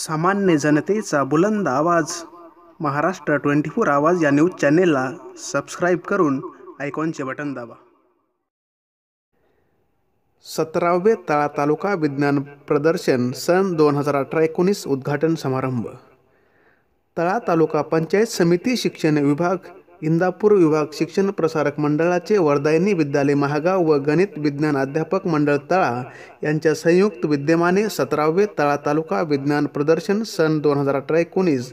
सामान्य जनतेचा बुलंद आवाज. महाराष्ट्र ट्वेंटी फोर आवाज या न्यूज चॅनेलला सबस्क्राईब करून आयकॉनचे बटन दाबा. सतरावे तळा तालुका विज्ञान प्रदर्शन सन दोन हजार अठरा एकोणीस उद्घाटन समारंभ. तळा तालुका पंचायत समिती शिक्षण विभाग इंदापूर विभाग शिक्षण प्रसारक मंडळाचे वरदायनी विद्यालय महागाव व गणित विज्ञान अध्यापक मंडळ तळा यांच्या संयुक्त विद्यमाने सतरावे तळा तालुका विज्ञान प्रदर्शन सन दोन हजार अठरा एकोणीस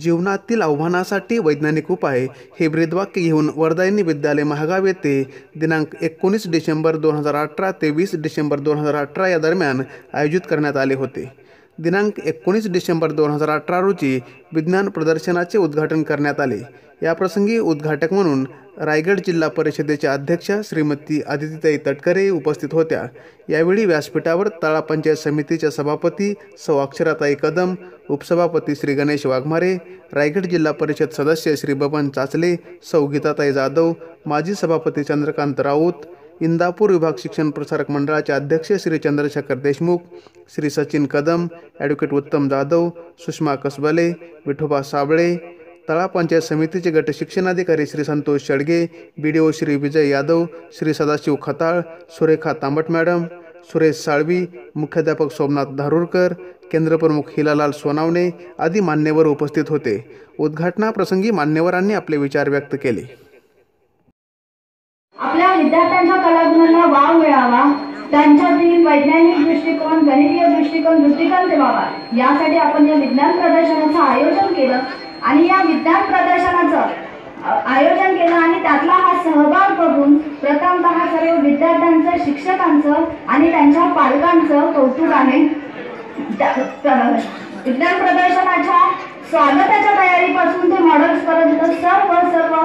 जीवनातील आव्हानासाठी वैज्ञानिक उपाय हे ब्रीदवाक्य घेऊन वरदायनी विद्यालय महागाव येथे दिनांक एकोणीस डिसेंबर दोन हजार अठरा ते वीस डिसेंबर दोन हजार अठरा या दरम्यान आयोजित करण्यात आले होते. दिनांक एकोणीस डिसेंबर दोन हजार अठरा रोजी विज्ञान प्रदर्शनाचे उद्घाटन करण्यात आले. याप्रसंगी उद्घाटक म्हणून रायगड जिल्हा परिषदेच्या अध्यक्षा श्रीमती आदितीताई तटकरे उपस्थित होत्या. यावेळी व्यासपीठावर तळा पंचायत समितीच्या सभापती सौ अक्षराताई कदम उपसभापती श्री गणेश वाघमारे रायगड जिल्हा परिषद सदस्य श्री बबन चाचले सौ गीताताई जाधव माजी सभापती चंद्रकांत राऊत इंदापूर विभाग शिक्षण प्रसारक मंडळाचे अध्यक्ष श्री चंद्रशेखर देशमुख श्री सचिन कदम ॲडव्होकेट उत्तम जाधव सुषमा कसबले विठोबा साबळे तळा पंचायत समितीचे गट शिक्षणाधिकारी Shri Santosh Shedge B D O Shri Vijay Yadav Shri Sadashiv Khatal Surekha Tambat madam Suresh Salvi मुख्याध्यापक सोमनाथ धारूरकर केंद्रप्रमुख हिलालाल सोनावणे आदी मान्यवर उपस्थित होते. उद्घाटनाप्रसंगी मान्यवरांनी आपले विचार व्यक्त केले. विद्यार्थ्यांच्या कलागुणांना वाव मिळावा त्यांच्यातील वैज्ञानिक दृष्टिकोन गणितीय दृष्टिकोन दृष्टिकोन ठेवावा. यासाठी आपण या विज्ञान प्रदर्शनाचं आयोजन केलं आणि या विज्ञान प्रदर्शनाचं आयोजन केलं आणि त्यातला हा सहभाग बघून प्रथमतः सर्व विद्यार्थ्यांचं शिक्षकांचं आणि त्यांच्या पालकांचं कौतुक आहे त्या- विज्ञान प्रदर्शनाच्या स्वागताच्या तयारीपासून ते मॉडेल्स पर्यंत सर्व सर्व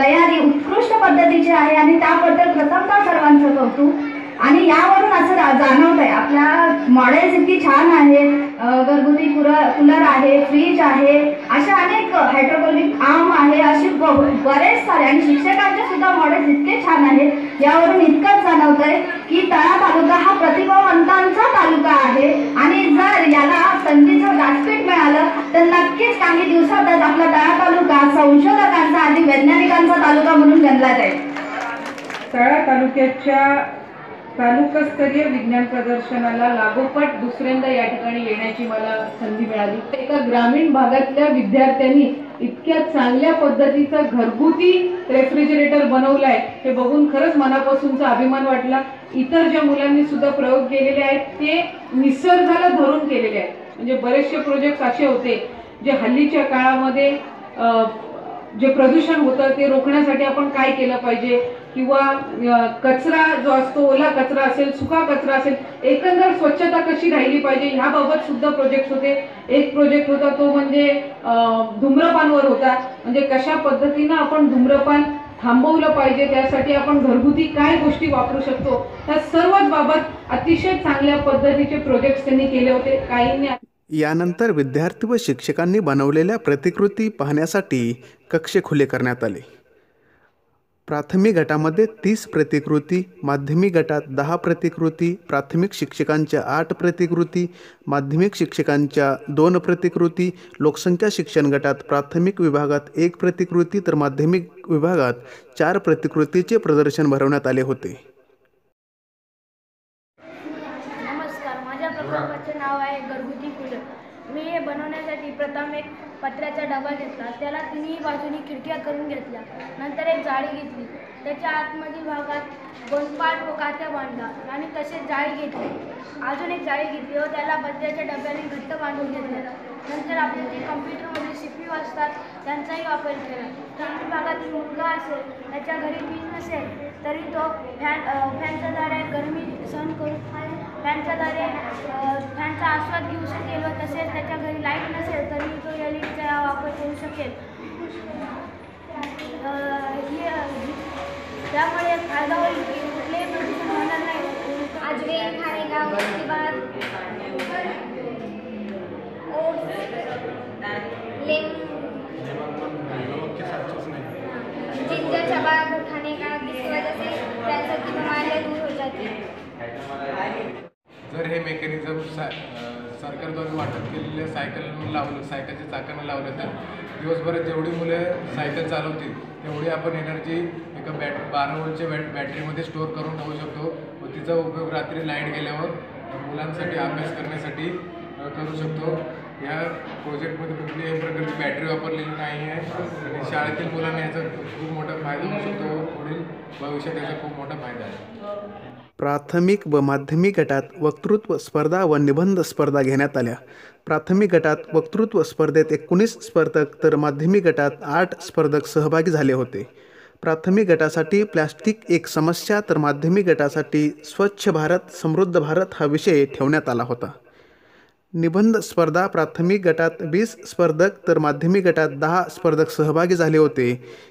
तयारी उत्कृष्ट पद्धतीची आहे आणि त्याबद्दल प्रथमतः सर्वांचं कौतुक. आणि यावरून असं जाणवत आहे आपल्या मॉडेल्स इतकी छान आहेत घरगुती कुलर कूलर आहे फ्रीज आहे अशा अनेक हायड्रोपोलिक आम आहे असे ब- बरेच सारे आणि शिक्षकांचे सुद्धा मॉडेल्स इतके छान आहेत. यावरून इतकंच जाणवत आहे की तळा तालुका हा प्रतिभावंतांचा तालुका आहे. आणि जर याला संधीचं व्यासपीठ मिळालं तर नक्कीच काही दिवसातच आपला तळा तालुका संशोधकांचा आणि वैज्ञानिकांचा तालुका म्हणून गणला जाईल तळा तालुक्याच्या तालुकास्तरीय विज्ञान प्रदर्शनाला लागोपाठ दुसऱ्यांदा या ठिकाणी येण्याची मला संधी मिळाली. एका ग्रामीण भागातल्या विद्यार्थ्यांनी इतक्या चांगल्या पद्धतीचा घरगुती रेफ्रिजरेटर बनवलाय हे बघून खरंच मनापासूनचा अभिमान वाटला. इतर ज्या मुलांनी सुद्धा प्रयोग केलेले आहेत ते निसर्गाला धरून केलेले आहेत. म्हणजे बरेचसे प्रोजेक्ट असे होते जे हल्लीच्या काळामध्ये जे प्रदूषण होतं ते रोखण्यासाठी आपण काय केलं पाहिजे? किंवा कचरा जो असतो ओला कचरा असेल सुका कचरा असेल एकंदर स्वच्छता कशी राहिली पाहिजे? ह्याबाबत सुद्धा प्रोजेक्ट होते. एक प्रोजेक्ट होता तो म्हणजे धूम्रपानवर होता. म्हणजे कशा पद्धतीनं आपण धूम्रपान थांबवलं पाहिजे? त्यासाठी आपण घरगुती काय गोष्टी वापरू शकतो? त्या सर्वच बाबत अतिशय चांगल्या पद्धतीचे प्रोजेक्ट त्यांनी केले होते. काहींनी यानंतर विद्यार्थी व शिक्षकांनी बनवलेल्या प्रतिकृती पाहण्यासाठी कक्ष खुले करण्यात आले. प्राथमिक गटामध्ये तीस प्रतिकृती माध्यमिक गटात दहा प्रतिकृती प्राथमिक शिक्षकांच्या आठ प्रतिकृती माध्यमिक शिक्षकांच्या दोन प्रतिकृती लोकसंख्या शिक्षण गटात प्राथमिक विभागात एक प्रतिकृती तर माध्यमिक विभागात चार प्रतिकृतीचे प्रदर्शन भरवण्यात आले होते. डबा घेतला. त्याला तिन्ही बाजूनी खिडक्या करून घेतल्या. नंतर एक जाळी घेतली. त्याच्या आतमधील भागात गोंदपाट व कात्या बांधला आणि तसेच जाळी घेतली. अजून एक जाळी घेतली व त्याला बद्याच्या डब्याने घट्ट बांधून घेतलं. नंतर आपले जे कम्प्युटरमध्ये सी पी असतात त्यांचाही वापर केला. ग्रामीण भागातील मुलगा असेल त्याच्या घरी वीज नसेल तरी तो फॅन फॅनचा फॅनच्या द्वारे गरमी सहन करून त्यांच्याद्वारे त्यांचा फॅनचा आस्वाद घेऊ शकेल व तसेच त्याच्या घरी लाइट नसेल तरी तो एल ई वापर करू शकेल. ही त्यामुळे फायदा होईल की कुठलेही प्रदूषण होणार नाही. आजवे खारेगाव प्रतिबाद ओस बाग खाने का जिसकी वजह से दूर हो जाते. तर हे मेकॅनिझम सा सरकारद्वारे वाटप केलेल्या सायकल लावलं सायकलच्या चाकांना लावलं तर दिवसभरात जेवढी मुलं सायकल चालवतील तेवढी आपण एनर्जी एका बॅट बारा वोल्टच्या बॅट बॅटरीमध्ये स्टोअर करून ठेवू शकतो. व तिचा उपयोग रात्री लाइट गेल्यावर मुलांसाठी अभ्यास करण्यासाठी करू शकतो. या प्रोजेक्टमध्ये कुठल्याही प्रकारची बॅटरी वापरलेली नाही आहे. आणि शाळेतील मुलांना याचा खूप मोठा फायदा होऊ शकतो. पुढील भविष्यात याचा खूप मोठा फायदा आहे. प्राथमिक व माध्यमिक गटात वक्तृत्व स्पर्धा व निबंध स्पर्धा घेण्यात आल्या. प्राथमिक गटात वक्तृत्व स्पर्धेत एकोणीस स्पर्धक तर माध्यमिक गटात आठ स्पर्धक सहभागी झाले होते. प्राथमिक गटासाठी प्लॅस्टिक एक समस्या तर माध्यमिक गटासाठी स्वच्छ भारत समृद्ध भारत हा विषय ठेवण्यात आला होता. निबंध स्पर्धा प्राथमिक गटात वीस स्पर्धक तर माध्यमिक गटात दहा स्पर्धक सहभागी झाले होते.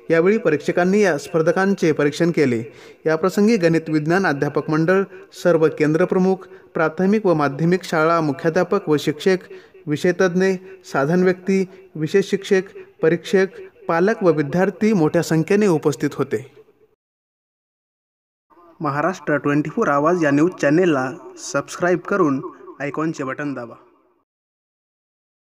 यावेळी परीक्षकांनी या स्पर्धकांचे परीक्षण केले. याप्रसंगी गणित विज्ञान अध्यापक मंडळ सर्व केंद्रप्रमुख प्राथमिक व माध्यमिक शाळा मुख्याध्यापक व शिक्षक विषयतज्ञ साधन व्यक्ती विशेष शिक्षक परीक्षक पालक व विद्यार्थी मोठ्या संख्येने उपस्थित होते. महाराष्ट्र ट्वेंटी फोर आवाज या न्यूज चॅनेलला सबस्क्राईब करून आयकॉनचे बटन दाबा.